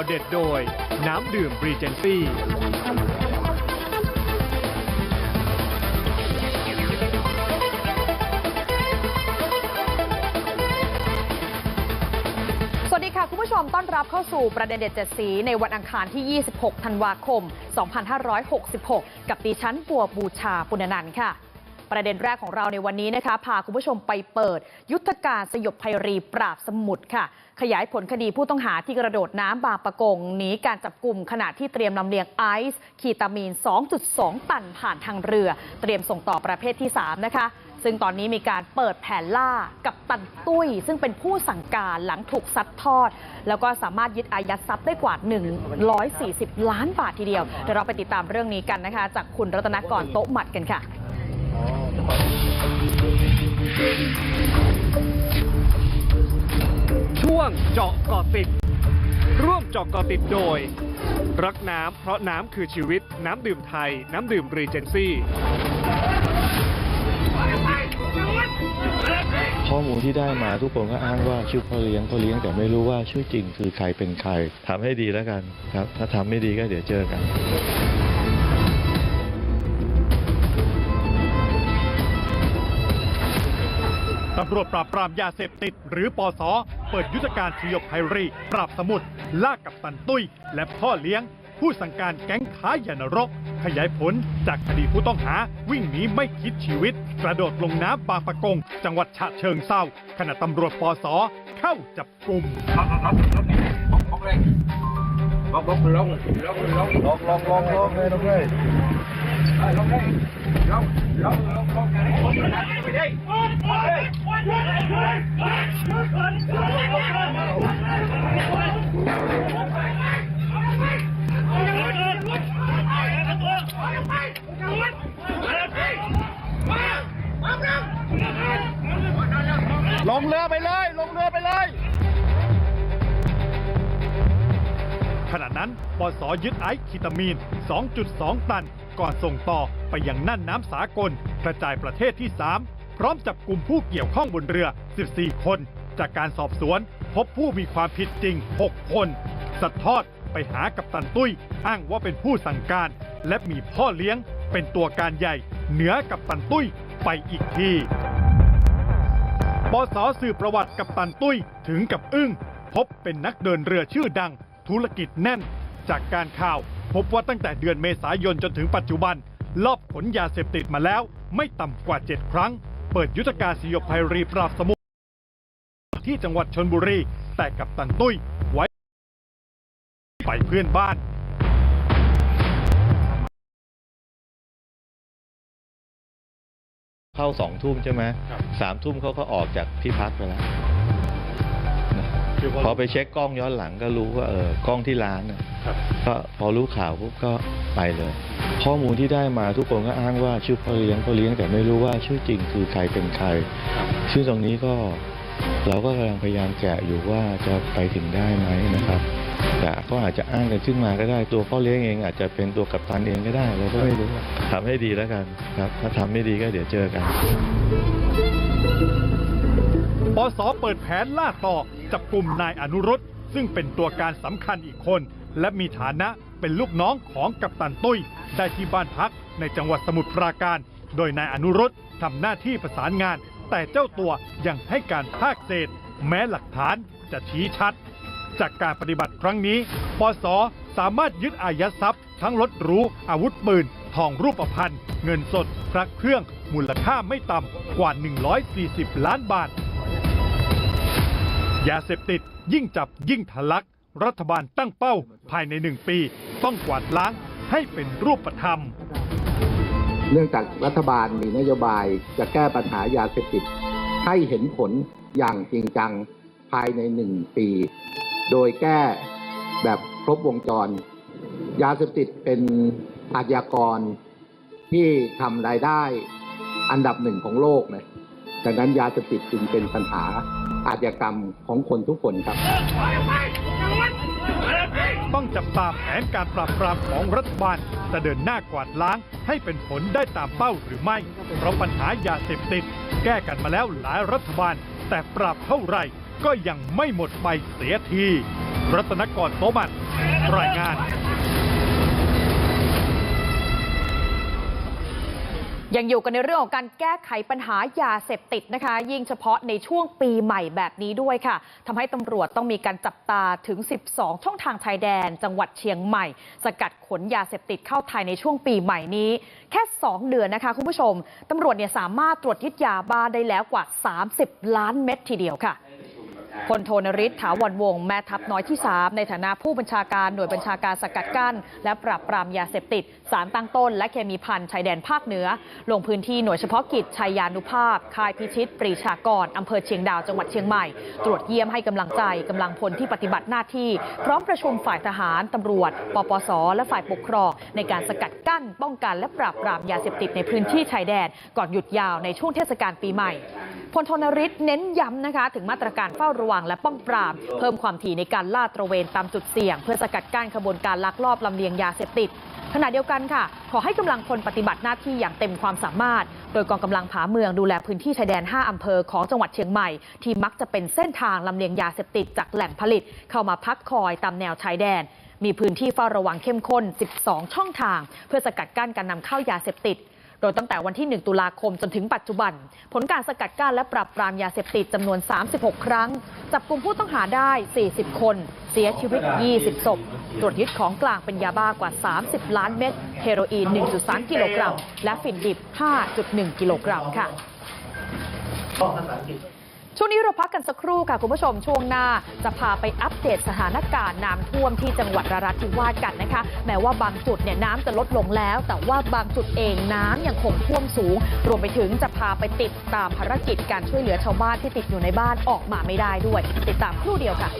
เจาวเด็ดโดย น้ำดื่มบรีเจนซี่สวัสดีค่ะ คุณผู้ชมต้อนรับเข้าสู่ประเด็นเด็ดเจ็ดสี ในวันอังคารที่ 26 ธันวาคม 2566 กับดิฉันปัวบูชาปุณนันท์ค่ะ ประเด็นแรกของเราในวันนี้นะคะพาคุณผู้ชมไปเปิด ยุทธการสยบภัยรีปราบสมุทรค่ะ ขยายผลคดีผู้ต้องหาที่กระโดดน้ำบางปะกงหนีการจับกลุ่มขณะที่เตรียมลำเลียงไอซ์คีตามีน 2.2 ตันผ่านทางเรือ เตรียมส่งต่อประเภทที่ 3 นะคะซึ่งตอนนี้มีการเปิดแผนล่ากับตันตุ้ย ซึ่งเป็นผู้สั่งการหลังถูกซัดทอด แล้วก็สามารถยึดอายัดทรัพย์ได้กว่า 140 ล้านบาททีเดียวเดี๋ยวเราไปติดตามเรื่องนี้กันนะคะ จากคุณรัตนกรโต๊ะหมัดกันค่ะ ช่วงเจาะเกาะติด ร่วมเจาะเกาะติดโดย รักน้ำเพราะน้ำคือชีวิตน้ำดื่มไทย น้ำดื่มรีเจนซี่ข้อมูลที่ได้มาทุกคนก็อ้างว่าชื่อพ่อเลี้ยงพ่อเลี้ยงแต่ไม่รู้ว่าชื่อจริงคือใครเป็นใครทำให้ดีแล้วกันครับ ถ้าทำไม่ดีก็เดี๋ยวเจอกัน ตำรวจปราบปรามยาเสพติด หรือปอสเปิดยุทธการสยบไพรี ปราบสมุทรลากกับตันตุ้ย และพ่อเลี้ยง ผู้สั่งการแก๊งค้ายานรก ขยายผลจากคดีผู้ต้องหาวิ่งหนีไม่คิดชีวิต กระโดดลงน้ำบางปะกง จังหวัดฉะเชิงเซาขณะตำรวจปอสเข้าจับกลุ่มล ลงเรือไปเลย ลงเรือไปเลย ขณะนั้นปสยึดไอซ์คีตามีน 2.2 ตัน ก่อนส่งต่อไปยังน่านน้ำสากลกระจายประเทศที่ 3 พร้อมจับกลุ่มผู้เกี่ยวข้องบนเรือ 14 คน จากการสอบสวน พบผู้มีความผิดจริง 6 คน สัดทอดไปหากับตันตุ้ย อ้างว่าเป็นผู้สั่งการ และมีพ่อเลี้ยงเป็นตัวการใหญ่ เหนือกับตันตุ้ยไปอีกทีปสสืบประวัติกับตันตุ้ยถึงกับอึ้ง พบเป็นนักเดินเรือชื่อดัง ธุรกิจแน่น จากการข่าว พบว่าตั้งแต่เดือนเมษายนจนถึงปัจจุบันลอบขนยาเสพติดมาแล้ว ไม่ต่ำกว่า 7 ครั้ง เปิดยุทธการสยบภัยรีปราบสมุทรที่จังหวัดชนบุรี แต่กับตันตุ้ยไว้ไปเพื่อนบ้านเข้าสองทุ่มใช่ไหมครับสามทุ่มเขาก็ออกจากที่พักไปแล้วนะ พอไปเช็คกล้องย้อนหลังก็รู้ว่าเออกล้องที่ร้านน่ะครับก็พอรู้ข่าวปุ๊บก็ไปเลย ข้อมูลที่ได้มาทุกคนก็อ้างว่าชื่อพ่อเลี้ยงพ่อเลี้ยงแต่ไม่รู้ว่าชื่อจริงคือใครเป็นใครซึ่งตรงนี้ก็เราก็กำลังพยายามแกะอยู่ว่าจะไปถึงได้ไหมนะครับแต่ก็อาจจะอ้างกันขึ้นมาก็ได้ตัวพ่อเลี้ยงเอง อาจจะเป็นตัวกัปตันเองก็ได้เราก็ไม่รู้ทำให้ดีแล้วกันครับถ้าทำไม่ดีก็เดี๋ยวเจอกันปสเปิดแผนล่าต่อ จับกลุ่มนายอนุรุตซึ่งเป็นตัวการสำคัญอีกคน และมีฐานะเป็นลูกน้องของกัปตันตุ้ย ได้ที่บ้านพักในจังหวัดสมุทรปราการ โดยนายอนุรุตทำหน้าที่ประสานงาน แต่เจ้าตัวยังให้การภาคเศษ แม้หลักฐานจะชี้ชัด จากการปฏิบัติครั้งนี้ปสสามารถยึดอายัดทรัพย์ ทั้งรถหรูอาวุธปืน ทองรูปพรรณเงินสดพระเครื่องมูลค่าไม่ต่ำกว่า 140 ล้านบาท ยาเสพติดยิ่งจับยิ่งทะลัก รัฐบาลตั้งเป้าภายในหนึ่งปี ต้องกวาดล้างให้เป็นรูปธรรม เนื่องจากรัฐบาลมีนโยบายจะแก้ปัญหายาเสพติดให้เห็นผลอย่างจริงจังภายในหนึ่งปี โดยแก้แบบครบวงจร ยาเสพติดเป็นอาชญากรที่ทำรายได้อันดับหนึ่งของโลกนะ ดังนั้นยาเสพติดจึงเป็นปัญหาอาชญากรรมของคนทุกคนครับ ต้องจับตาแผนการปราบปรามของรัฐบาลจะเดินหน้ากวาดล้างให้เป็นผลได้ตามเป้าหรือไม่ เพราะปัญหายาเสพติด แก้กันมาแล้วหลายรัฐบาล แต่ปราบเท่าไหร่ก็ยังไม่หมดไปเสียที รัตนกรโตบัตรายงาน ยังอยู่กันในเรื่องของการแก้ไขปัญหายาเสพติดนะคะ ยิ่งเฉพาะในช่วงปีใหม่แบบนี้ด้วยค่ะทำให้ตำรวจต้องมีการจับตาถึง 12 ช่องทางชายแดน จังหวัดเชียงใหม่ สกัดขนยาเสพติดเข้าไทยในช่วงปีใหม่นี้ แค่ 2 เดือนนะคะคุณผู้ชมตำรวจเนี่ยสามารถตรวจยึดยาบ้าได้แล้วกว่า 30 ล้านเม็ดทีเดียวค่ะ พลโทนริศถาวรวงศ์แม่ทัพน้อยที่ 3 ในฐานะผู้บัญชาการหน่วยบัญชาการสกัดกั้น และปราบปรามยาเสพติด สารตั้งต้น และเคมีพันชายแดนภาคเหนือ ลงพื้นที่หน่วยเฉพาะกิจชัยยานุภาพ ค่ายพิชิต ปรีชากรอำเภอเชียงดาวจังหวัดเชียงใหม่ ตรวจเยี่ยมให้กำลังใจกำลังพลที่ปฏิบัติหน้าที่ พร้อมประชุมฝ่ายทหารตำรวจ ปปส และฝ่ายปกครองในการสกัดกั้น ป้องกัน และปราบปรามยาเสพติดในพื้นที่ชายแดนก่อนหยุดยาวในช่วงเทศกาลปีใหม่ พลโทนริศเน้นย้ำนะคะถึงมาตรการเฝ้าระวังและป้องปรามเพิ่มความถี่ในการลาดตระเวนตามจุดเสี่ยง เพื่อสกัดกั้นขบวนการลักลอบลำเลียงยาเสพติดขณะเดียวกันค่ะ ขอให้กำลังพลปฏิบัติหน้าที่อย่างเต็มความสามารถ โดยกองกำลังผาเมืองดูแลพื้นที่ชายแดน 5อำเภอของจังหวัดเชียงใหม่ ที่มักจะเป็นเส้นทางลำเลียงยาเสพติดจากแหล่งผลิต เข้ามาพักคอยตามแนวชายแดน มีพื้นที่เฝ้าระวังเข้มข้น 12 ช่องทาง เพื่อสกัดกั้นการนำเข้ายาเสพติด โดยตั้งแต่วันที่ 1 ตุลาคมจนถึงปัจจุบัน ผลการสกัดกั้นและปรับปรามยาเสพติดจำนวน 36 ครั้ง จับกลุ่มผู้ต้องหาได้ 40 คน เสียชีวิต 20 ศพ ตรวจยึดของกลางเป็นยาบ้ากว่า 30 ล้านเม็ด เฮโรอีน 1.3 กิโลกรัม และฝิ่นดิบ 5.1 กิโลกรัมค่ะ ช่วงนี้เราพักกันสักครู่ค่ะคุณผู้ชมช่วงหน้าจะพาไปอัปเดตสถานการณ์น้ำท่วมที่จังหวัดนราธิวาสกันนะคะ แม้ว่าบางจุดเนี่ยน้ำจะลดลงแล้ว แต่ว่าบางจุดเองน้ำยังคงท่วมสูง รวมไปถึงจะพาไปติดตามภารกิจการช่วยเหลือชาวบ้านที่ติดอยู่ในบ้านออกมาไม่ได้ด้วย ติดตามครู่เดียวค่ะ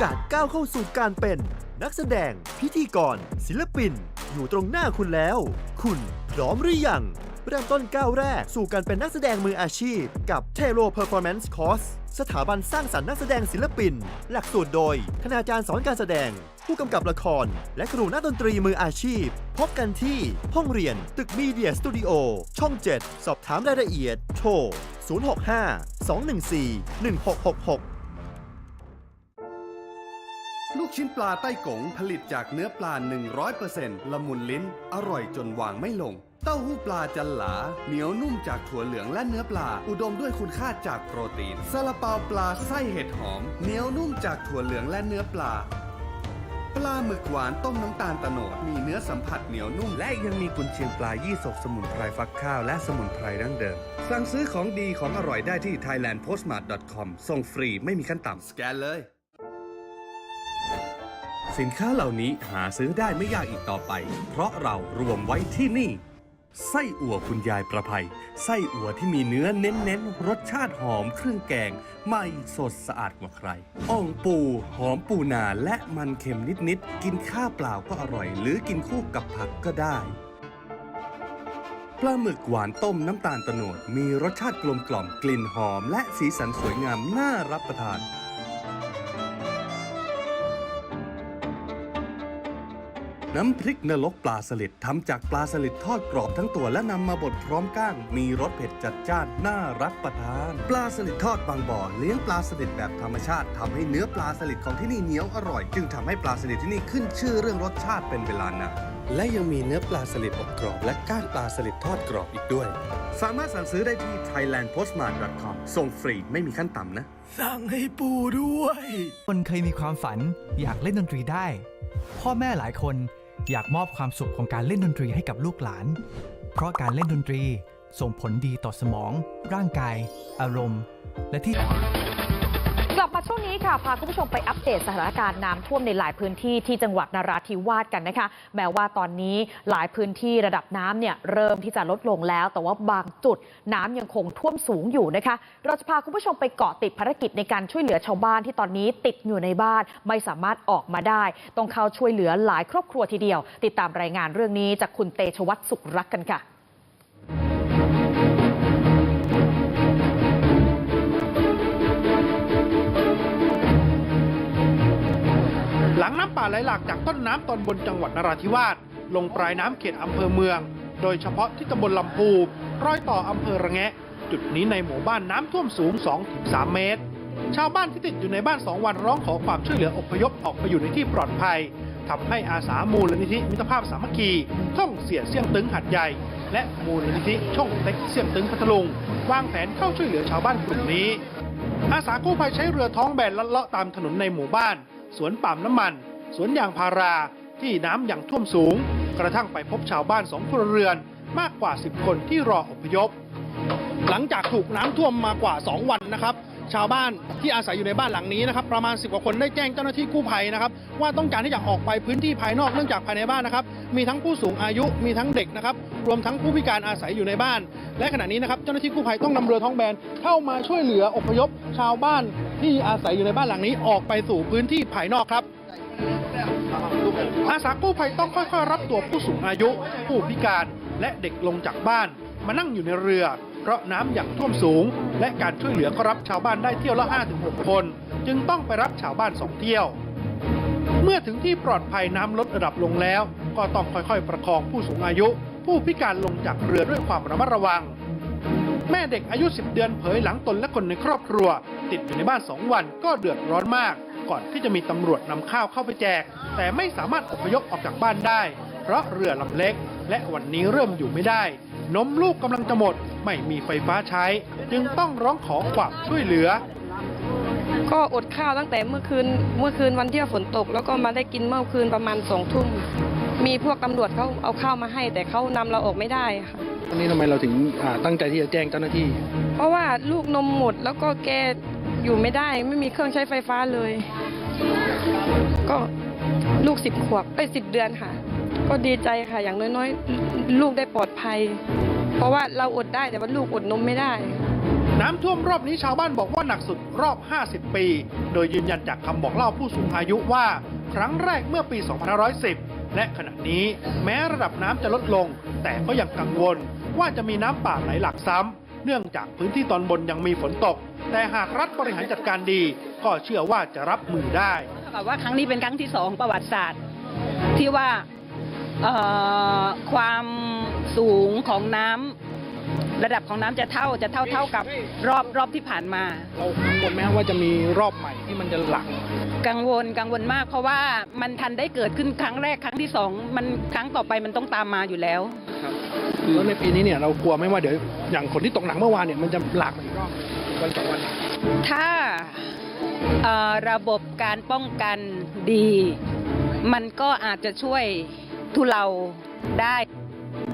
อกาสก้าวเข้าสู่การเป็น นักแสดง พิธีกร ศิลปิน อยู่ตรงหน้าคุณแล้ว คุณพร้อมหรือยังเริ่มต้นก้าวแรกสู่การเป็นนักแสดงมืออาชีพ กับ t e r o Performance Course สถาบันสร้างสรรค์นักแสดงศิลปิน หลักสูตรโดยคณาจารย์สอนการแสดง ผู้กำกับละคร และครูนักดนตรีมืออาชีพ พบกันที่ห้องเรียนตึกมีเดียสตูดิโอช่อง 7 สอบถามรายละเอียด โทร 065 214 1666 ลูกชิ้นปลาใต้กงผลิตจากเนื้อปลา 100%ละมุนลิ้น อร่อยจนวางไม่ลง เต้าหู้ปลาจันหลา เหนียวนุ่มจากถั่วเหลืองและเนื้อปลา อุดมด้วยคุณค่าจากโปรตีนซาลาเปาปลาไส้เห็ดหอม เหนียวนุ่มจากถั่วเหลืองและเนื้อปลา ปลาหมึกหวานต้มน้ำตาลตะโนดมีเนื้อสัมผัสเหนียวนุ่ม และยังมีกุนเชียงปลายี่สกสมุนไพรฟักข้าวและสมุนไพรดั้งเดิม สั่งซื้อของดีของอร่อยได้ที่ thailandpostmart.com ส่งฟรีไม่มีขั้นต่ำสแกนเลย สินค้าเหล่านี้หาซื้อได้ไม่ยากอีกต่อไป เพราะเรารวมไว้ที่นี่ ไส้อั่วคุณยายประภัย ไส้อั่วที่มีเนื้อเน้นๆ รสชาติหอมเครื่องแกงไม่สดสะอาดกว่าใครอ่องปู หอมปูนาและมันเค็มนิดๆ กินข้าวเปล่าก็อร่อย หรือกินคู่กับผักก็ได้ปลาหมึกหวานต้มน้ำตาลตะโนด มีรสชาติกลมกล่อมกลิ่นหอม และสีสันสวยงามน่ารับประทาน น้ำพริกนรกปลาสลิดทำจากปลาสลิดทอดกรอบทั้งตัวและนำมาบดพร้อมก้าง มีรสเผ็ดจัดจ้านน่ารับประทาน ปลาสลิดทอดบางบ่อเลี้ยงปลาสลิดแบบธรรมชาติทำให้เนื้อปลาสลิดของที่นี่เหนียวอร่อย จึงทำให้ปลาสลิดที่นี่ขึ้นชื่อเรื่องรสชาติเป็นเวลานานและยังมีเนื้อปลาสลิดอบกรอบ และก้างปลาสลิดทอดกรอบอีกด้วย สามารถสั่งซื้อได้ที่ thailandpostmart.com ส่งฟรีไม่มีขั้นต่ำนะ สั่งให้ปู่ด้วย คนเคยมีความฝันอยากเล่นดนตรีได้ พ่อแม่หลายคน อยากมอบความสุขของการเล่นดนตรีให้กับลูกหลาน เพราะการเล่นดนตรีส่งผลดีต่อสมอง ร่างกาย อารมณ์ และที่ กลับมาช่วงนี้ค่ะพาคุณผู้ชมไปอัปเดตสถานการณ์น้ำท่วมในหลายพื้นที่ที่จังหวัดนราธิวาสกันนะคะ แม้ว่าตอนนี้หลายพื้นที่ระดับน้ำเนี่ยเริ่มที่จะลดลงแล้ว แต่ว่าบางจุดน้ำยังคงท่วมสูงอยู่นะคะ เราจะพาคุณผู้ชมไปเกาะติดภารกิจในการช่วยเหลือชาวบ้านที่ตอนนี้ติดอยู่ในบ้านไม่สามารถออกมาได้ ต้องเข้าช่วยเหลือหลายครอบครัวทีเดียว ติดตามรายงานเรื่องนี้จากคุณเตชวัตรสุขรักกันค่ะ หลังน้ำป่าไหลหลากจากต้นน้ำตอนบนจังหวัดนราธิวาสลงปลายน้ำเขตอำเภอเมือง โดยเฉพาะที่ตำบลลำพูรอยต่ออำเภอระแงะ จุดนี้ในหมู่บ้านน้ำท่วมสูง 2-3 เมตร ชาวบ้านที่ติดอยู่ในบ้าน 2 วันร้องขอความช่วยเหลืออพยพออกไปอยู่ในที่ปลอดภัยทำให้อาสามูลนิธิมิตรภาพสามัคคีท่องเสียเสี่ยงตึงหัดใหญ่ และมูลนิธิช่องเต็กเสี่ยงตึงพัทลุงวางแผนเข้าช่วยเหลือชาวบ้านกลุ่มนี้ อาสากู้ภัยใช้เรือท้องแบนลัดเลาะตามถนนในหมู่บ้าน สวนป่ามน้ำมัน สวนยางพาราที่น้ำยังท่วมสูง กระทั่งไปพบชาวบ้านสองครัวเรือนมากกว่า 10 คนที่รออพยพ หลังจากถูกน้ำท่วมมากว่า 2 วันนะครับ ชาวบ้านที่อาศัยอยู่ในบ้านหลังนี้นะครับประมาณ 10 กว่าคนได้แจ้งเจ้าหน้าที่กู้ภัยนะครับว่าต้องการที่จะออกไปพื้นที่ภายนอกเนื่องจากภายในบ้านนะครับมีทั้งผู้สูงอายุมีทั้งเด็กนะครับรวมทั้งผู้พิการอาศัยอยู่ในบ้าน และขณะนี้นะครับเจ้าหน้าที่กู้ภัยต้องนำเรือท้องแบนเข้ามาช่วยเหลืออพยพชาวบ้านที่อาศัยอยู่ในบ้านหลังนี้ออกไปสู่พื้นที่ภายนอกครับอาสากู้ภัยต้องค่อยๆรับตัวผู้สูงอายุ ผู้พิการและเด็กลงจากบ้าน มานั่งอยู่ในเรือ เพราะน้ำอย่างท่วมสูง และการช่วยเหลือก็รับชาวบ้านได้เที่ยวละ 5-6 คน จึงต้องไปรับชาวบ้านสองเที่ยว เมื่อถึงที่ปลอดภัยน้ำลดระดับลงแล้ว ก็ต้องค่อยๆ ประคองผู้สูงอายุ ผู้พิการลงจากเรือด้วยความระมัดระวัง แม่เด็กอายุ 10 เดือนเผยหลังตนและคนในครอบครัว ติดอยู่ในบ้าน2วันก็เดือดร้อนมาก ก่อนที่จะมีตำรวจนำข้าวเข้าไปแจก แต่ไม่สามารถอพยพออกจากบ้านได้ เพราะเรือลำเล็ก และวันนี้เริ่มอยู่ไม่ได้ นมลูกกำลังจะหมด ไม่มีไฟฟ้าใช้ จึงต้องร้องขอความช่วยเหลือ ก็อดข้าวตั้งแต่เมื่อคืนเมื่อคืนวันที่ฝนตก แล้วก็มาได้กินเมื่อคืนประมาณสองทุ่มมีพวกตำรวจเขาเอาข้าวมาให้ แต่เขานำเราออกไม่ได้ค่ะวันนี้ทำไมเราถึงตั้งใจที่จะแจ้งเจ้าหน้าที่ เพราะว่าลูกนมหมดแล้วก็แกอยู่ไม่ได้ ไม่มีเครื่องใช้ไฟฟ้าเลย ก็ลูกสิบขวบไปสิบเดือนค่ะ ก็ดีใจค่ะ อย่างน้อยๆ ลูกได้ปลอดภัย เพราะว่าเราอดได้แต่ว่าลูกอดนมไม่ได้ น้ำท่วมรอบนี้ชาวบ้านบอกว่าหนักสุดรอบ 50 ปี โดยยืนยันจากคำบอกเล่าผู้สูงอายุว่า ครั้งแรกเมื่อปี 2510 และขณะนี้แม้ระดับน้ำจะลดลง แต่ก็ยังกังวลว่าจะมีน้ำป่าไหลหลากซ้ำเนื่องจากพื้นที่ตอนบนยังมีฝนตก แต่หากรัฐบริหารจัดการดี ก็เชื่อว่าจะรับมือได้เท่ากับว่าครั้งนี้เป็นครั้งที่สองประวัติศาสตร์ ที่ว่าเอ่อความ สูงของน้ำระดับของน้ำจะเท่าจะเท่าเท่ากับรอบรอบที่ผ่านมา เรากังวลไหมว่าจะมีรอบใหม่ที่มันจะหลักกังวลกังวลมากเพราะว่ามันทันได้เกิดขึ้นครั้งแรกครั้งที่สองมันครั้งต่อไปมันต้องตามมาอยู่แล้วแล้วในปีนี้เนี่ยเรากลัวไหมว่าเดี๋ยวอย่างฝนที่ตกหนักเมื่อวานเนี่ยมันจะหลากมาอีกรอบวันสองวัน ถ้าเอ่อระบบการป้องกันดี มันก็อาจจะช่วยทุเลาได้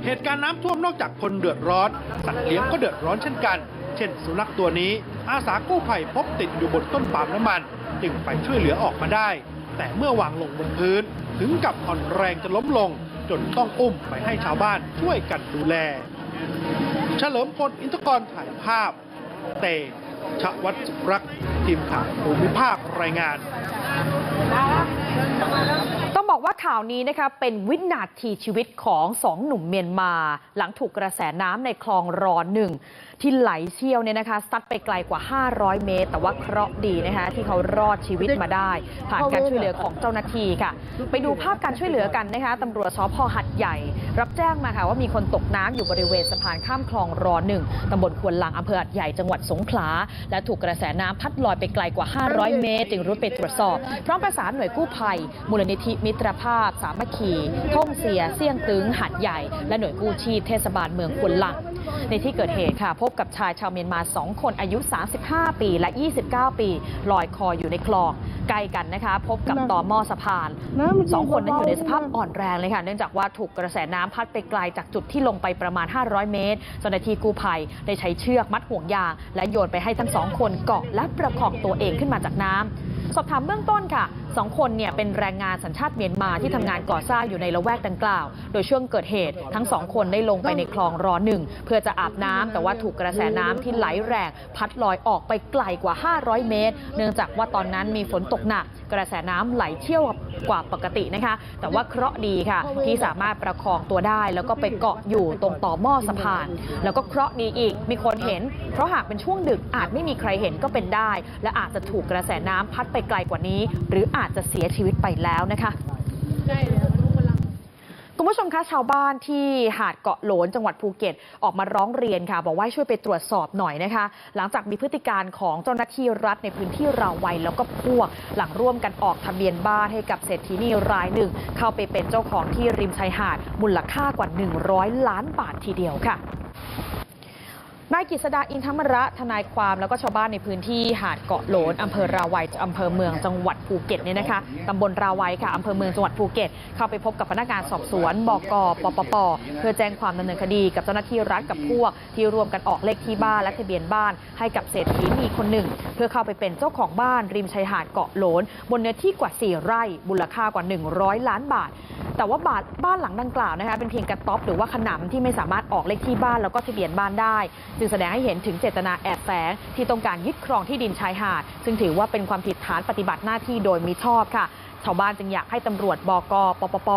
เหตุการณ์น้ำท่วมนอกจากคนเดือดร้อน สัตว์เลี้ยงก็เดือดร้อนเช่นกัน เช่น สุนัขตัวนี้ อาสากู้ภัยพบติดอยู่บนต้นปาล์มน้ำมัน จึงไปช่วยเหลือออกมาได้ แต่เมื่อวางลงบนพื้น ถึงกับอ่อนแรงจะล้มลง จนต้องอุ้มไปให้ชาวบ้านช่วยกันดูแล เฉลิมพลอินทกรถ่ายภาพ เตชะวัดสุรักษ์ทีมข่าวภูมิภาครายงาน ต้องบอกว่าข่าวนี้นะคะเป็นวินาทีชีวิตของสองหนุ่มเมียนมา หลังถูกกระแสน้ำในคลองรอนหนึ่งที่ไหลเชี่ยวเนี่ยนะคะซัดไปไกลกว่า 500 เมตร แต่ว่าเคราะห์ดีนะคะที่เขารอดชีวิตมาได้ ผ่านการช่วยเหลือของเจ้าหน้าที่ค่ะ ไปดูภาพการช่วยเหลือกันนะคะตำรวจสพหัดใหญ่ รับแจ้งมาค่ะว่ามีคนตกน้ำอยู่บริเวณสะพานข้ามคลองรอหนึ่งตำบลควนลังอำเภอหัดใหญ่จังหวัดสงขลาและถูกกระแสน้ำพัดลอยไปไกลกว่า 500 เมตร จึงรุดไปตรวจสอบพร้อมประสานหน่วยกู้ภัยมูลนิธิมิตรภาพ สามัคคีท่องเสีย เสี่ยงตึงหัดใหญ่ และหน่วยกู้ชีพเทศบาลเมืองควนลังในที่เกิดเหตุค่ะ พบกับชายชาวเมียนมา 2 คนอายุ 35 ปีและ 29 ปี ลอยคออยู่ในคลองใกล้กันนะคะ พบกับต่อหม้อสะพานสองคนนั้นอยู่ในสภาพอ่อนแรงเลยค่ะ เนื่องจากว่าถูกกระแสน้ำพัดไปไกลจากจุดที่ลงไปประมาณ 500 เมตรเจ้าหน้าที่กู้ภัยได้ใช้เชือกมัดห่วงยาง และโยนไปให้ทั้งสองคนเกาะและประคองตัวเองขึ้นมาจากน้ำสอบถามเบื้องต้นค่ะ สองคนเนี่ยเป็นแรงงานสัญชาติเมียนมาที่ทำงานก่อสร้างอยู่ในละแวกดังกล่าว โดยช่วงเกิดเหตุทั้งสองคนได้ลงไปในคลองรอหนึ่งเพื่อจะอาบน้ำแต่ว่าถูกกระแสน้ำที่ไหลแรงพัดลอยออกไปไกลกว่า 500 เมตร เนื่องจากว่าตอนนั้นมีฝนตกหนัก กระแสน้ำไหลเชี่ยวกว่าปกตินะคะ แต่ว่าเคราะห์ดีค่ะ ที่สามารถประคองตัวได้ แล้วก็ไปเกาะอยู่ตรงต่อหม้อสะพาน แล้วก็เคราะห์ดีอีกมีคนเห็น เพราะหากเป็นช่วงดึกอาจไม่มีใครเห็นก็เป็นได้ และอาจจะถูกกระแสน้ำพัดไปไกลกว่านี้ หรืออาจจะเสียชีวิตไปแล้วนะคะคุณคุณผู้ชมคะชาวบ้านที่หาดเกาะโหลนจังหวัดภูเก็ตออกมาร้องเรียนค่ะ บอกว่าช่วยไปตรวจสอบหน่อยนะคะ หลังจากมีพฤติการของเจ้าหน้าที่รัฐในพื้นที่ราวัยแล้วก็พวก หลังร่วมกันออกทะเบียนบ้านให้กับเศรษฐีนีรายหนึ่ง เข้าไปเป็นเจ้าของที่ริมชายหาดมูลค่ากว่า 100 ล้านบาททีเดียวค่ะ นายกฤษดาอินทมระทนายความแล้วก็ชาวบ้านในพื้นที่หาดเกาะโหลนอำเภอราวัยอำเภอเมืองจังหวัดภูเก็ตเนี่ยนะคะตำบลราวัยค่ะอำเภอเมืองจังหวัดภูเก็ต เข้าไปพบกับพนักงานสอบสวนบกปปปเพื่อแจ้งความดำเนินคดีกับเจ้าหน้าที่รัฐกับพวก ที่ร่วมกันออกเลขที่บ้านและทะเบียนบ้าน ให้กับเศรษฐีนีคนหนึ่ง เพื่อเข้าไปเป็นเจ้าของบ้านริมชายหาดเกาะโหลนบนเนื้อที่กว่า 4 ไร่มูลค่ากว่า 100 ล้านบาทแต่ว่าบาบ้านหลังดังกล่าวนะคะเป็นเพียงกระต๊อบหรือว่าขนำที่ไม่สามารถออกเลขที่บ้านแล้วก็ทะเบียนบ้านได้จึงแสดงให้เห็นถึงเจตนาแอบแฝงที่ต้องการยึดครองที่ดินชายหาด ซึ่งถือว่าเป็นความผิดฐานปฏิบัติหน้าที่โดยมิชอบค่ะชาวบ้านจึงอยากให้ตำรวจบกปปป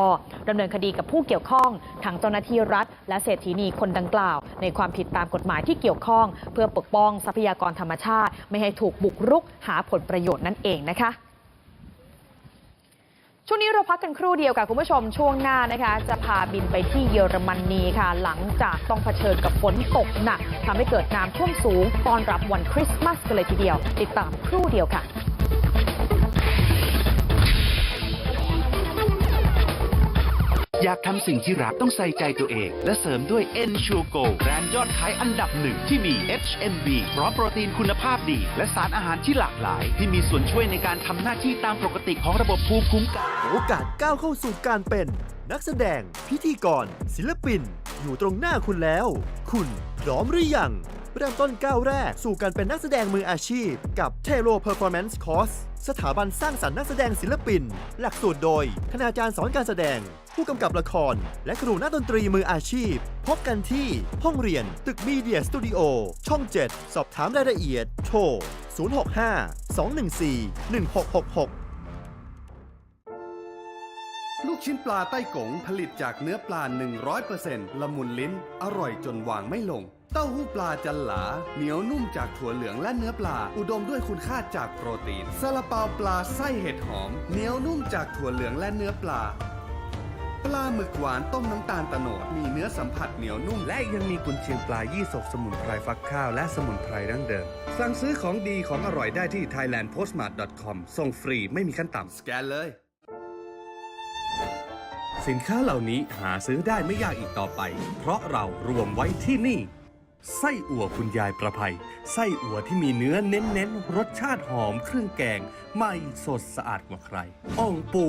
ดำเนินคดีกับผู้เกี่ยวข้องทั้งเจ้าหน้าที่รัฐ และเศรษฐีนีคนดังกล่าว ในความผิดตามกฎหมายที่เกี่ยวข้อง เพื่อปกป้องทรัพยากรธรรมชาติ ไม่ให้ถูกบุกรุกหาผลประโยชน์นั่นเองนะคะ ช่วงนี้เราพักกันครู่เดียวค่ะคุณผู้ชมช่วงหน้านะคะ จะพาบินไปที่เยอรมนีค่ะ หลังจากต้องเผชิญกับฝนตกหนักทำให้เกิดน้ำท่วมสูงตอนรับวันคริสต์มาสกันเลยทีเดียว ติดตามครู่เดียวค่ะ อยากทำสิ่งที่รักต้องใส่ใจตัวเอง และเสริมด้วย e n s u r e Go แบรนด์ยอดขายอันดับหนึ่งที่มี HMB พร้อมโปรตีนคุณภาพดี และสารอาหารที่หลากหลาย ที่มีส่วนช่วยในการทำหน้าที่ตามปกติของระบบภูมิคุ้มกัน โอกาสก้าวเข้าสู่การเป็น นักแสดง พิธีกร ศิลปิน อยู่ตรงหน้าคุณแล้ว คุณพร้อมหรือยัง เริ่มต้นก้าวแรก สู่การเป็นนักแสดงมืออาชีพ กับ t e l o Performance Course สถาบันสร้างสรรค์นักแสดงศิลปิน หลักสูตรโดย คณาจารย์สอนการแสดง ผู้กำกับละคร และครูนักดนตรีมืออาชีพ พบกันที่ห้องเรียนตึกมีเดียสตูดิโอช่อง 7 สอบถามรายละเอียด โทร 065 214 1666ลูกชิ้นปลาใต้กงผลิตจากเนื้อปลา 100%ละมุนลิ้น อร่อยจนวางไม่ลง เต้าหู้ปลาจันหลา เหนียวนุ่มจากถั่วเหลืองและเนื้อปลา อุดมด้วยคุณค่าจากโปรตีนซาลาเปาปลาไส้เห็ดหอม เหนียวนุ่มจากถั่วเหลืองและเนื้อปลา ปลาหมึกหวานต้มน้ำตาลตะโนดมีเนื้อสัมผัสเหนียวนุ่ม และยังมีกุนเชียงปลายี่สกสมุนไพรฟักข้าวและสมุนไพรดั้งเดิม สั่งซื้อของดีของอร่อยได้ที่ thailandpostmart.com ส่งฟรีไม่มีขั้นต่ำสแกนเลย สินค้าเหล่านี้หาซื้อได้ไม่ยากอีกต่อไป เพราะเรารวมไว้ที่นี่ ไส้อั่วคุณยายประภัย ไส้อั่วที่มีเนื้อเน้นๆ รสชาติหอมเครื่องแกงไม่สดสะอาดกว่าใครอ่องปู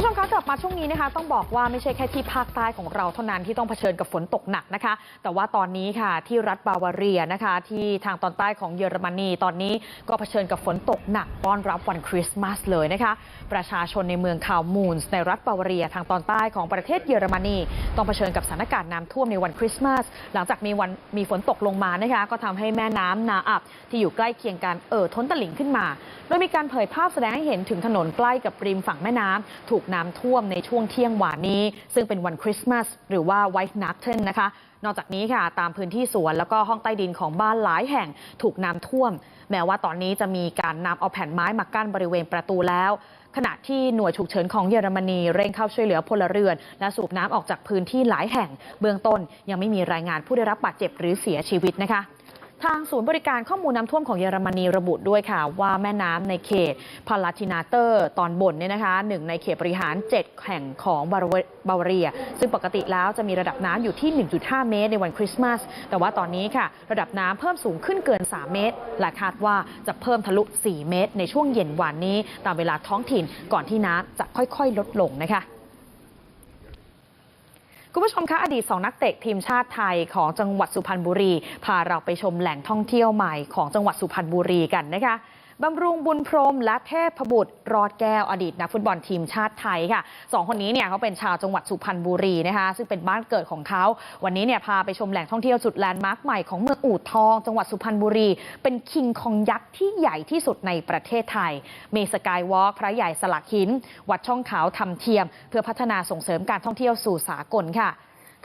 ผู้ชมคะกลับมาช่วงนี้นะคะ ต้องบอกว่าไม่ใช่แค่ที่ภาคใต้ของเราเท่านั้นที่ต้องเผชิญกับฝนตกหนักนะคะ แต่ว่าตอนนี้ค่ะที่รัฐบาวาเรียนะคะ ที่ทางตอนใต้ของเยอรมนีตอนนี้ก็เผชิญกับฝนตกหนักต้อนรับวันคริสต์มาสเลยนะคะ ประชาชนในเมืองคาวมูนส์ในรัฐบาวาเรียทางตอนใต้ของประเทศเยอรมนีต้องเผชิญกับสถานการณ์น้ำท่วมในวันคริสต์มาสหลังจากมีวันมีฝนตกลงมานะคะ ก็ทำให้แม่น้ำนาอับที่อยู่ใกล้เคียงกันเอ่อท้นตลิ่งขึ้นมา โดยมีการเผยภาพแสดงให้เห็นถึงถนนใกล้กับริมฝั่งแม่น้ำถูกน้ำท่วมในช่วงเที่ยงวานนี้ ซึ่งเป็นวันคริสต์มาสหรือว่าไวท์นักเทนนะคะ นอกจากนี้ค่ะ ตามพื้นที่สวนแล้วก็ห้องใต้ดินของบ้านหลายแห่งถูกน้ำท่วม แม้ว่าตอนนี้จะมีการนำเอาแผ่นไม้มากั้นบริเวณประตูแล้ว ขณะที่หน่วยฉุกเฉินของเยอรมนีเร่งเข้าช่วยเหลือพลเรือน และสูบน้ำออกจากพื้นที่หลายแห่ง เบื้องต้นยังไม่มีรายงานผู้ได้รับบาดเจ็บหรือเสียชีวิตนะคะ ทางศูนย์บริการข้อมูลน้ำท่วมของเยอรมนีระบุด้วยค่ะ ว่าแม่น้ำในเขตพาลาตินาเตอร์ตอนบนเนี่ยนะคะหนึ่งในเขตบริหาร 7 แห่งของบาวาเรีย ซึ่งปกติแล้วจะมีระดับน้ำอยู่ที่ 1.5 เมตรในวันคริสต์มาส แต่ว่าตอนนี้ค่ะ ระดับน้ำเพิ่มสูงขึ้นเกิน 3 เมตร และคาดว่าจะเพิ่มทะลุ 4 เมตร ในช่วงเย็นวันนี้ ตามเวลาท้องถิ่นก่อนที่น้ำจะค่อยๆ ลดลงนะคะ คุณผู้ชมคะอดีตสองนักเตะทีมชาติไทยของจังหวัดสุพรรณบุรี พาเราไปชมแหล่งท่องเที่ยวใหม่ของจังหวัดสุพรรณบุรีกันนะคะ บำรุงบุญพรมและเทพบุตรรอดแก้วอดีตนักฟุตบอลทีมชาติไทยค่ะสองคนนี้เนี่ยเขาเป็นชาวจังหวัดสุพรรณบุรีนะคะซึ่งเป็นบ้านเกิดของเขา วันนี้เนี่ยพาไปชมแหล่งท่องเที่ยวจุดแลนด์มาร์คใหม่ของเมืองอู่ทอง จังหวัดสุพรรณบุรี เป็นคิงคองยักษ์ที่ใหญ่ที่สุดในประเทศไทย มีสกายวอล์กพระใหญ่สลักหิน วัดช่องขาวทำเทียม เพื่อพัฒนาส่งเสริมการท่องเที่ยวสู่สากลค่ะ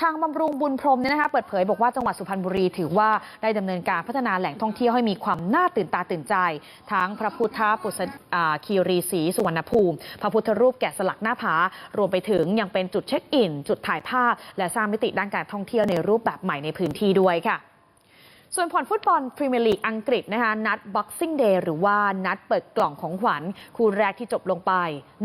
ทางบำรุงบุญพรมเนี่ยนะคะเปิดเผยบอกว่าจังหวัดสุพรรณบุรีถือว่าได้ดำเนินการพัฒนาแหล่งท่องเที่ยวให้มีความน่าตื่นตาตื่นใจ ทั้งพระพุทธปุษคีรีศรีสุวรรณภูมิ พระพุทธรูปแกะสลักหน้าผารวมไปถึงยังเป็นจุดเช็คอิน จุดถ่ายภาพ และสร้างมิติด้านการท่องเที่ยวในรูปแบบใหม่ในพื้นที่ด้วยค่ะส่วนผลฟุตบอลพรีเมียร์ลีกอังกฤษนะคะนัด Boxing Day หรือว่านัดเปิดกล่องของขวัญ คู่แรกที่จบลงไป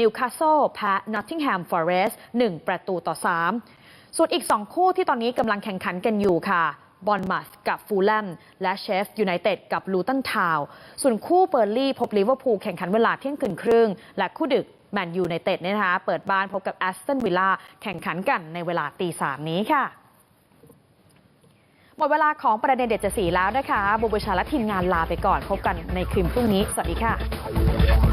นิวคาสเซิลแพ้ Nottingham Forest 1ประตูต่อ 3 ส่วนอีก 2 คู่ที่ตอนนี้กำลังแข่งขันกันอยู่ค่ะบอลมัสกับฟูลแลมและเชฟยูไนเต็ดกับลูตันทาวส่วนคู่เบอร์ลี่พบลิเวอร์พูลแข่งขันเวลาเที่ยงคืนครึ่ง และคู่ดึกแมนยูไนเต็ดเนี่ยนะคะเปิดบ้านพบกับแอสตันวิลล่าแข่งขันกันในเวลาตีสามนี้ค่ะ หมดเวลาของประเด็นเด็ดจะสีแล้วนะคะบูบูชาและทีมงานลาไปก่อนพบกันในคืนพรุ่งนี้ สวัสดีค่ะ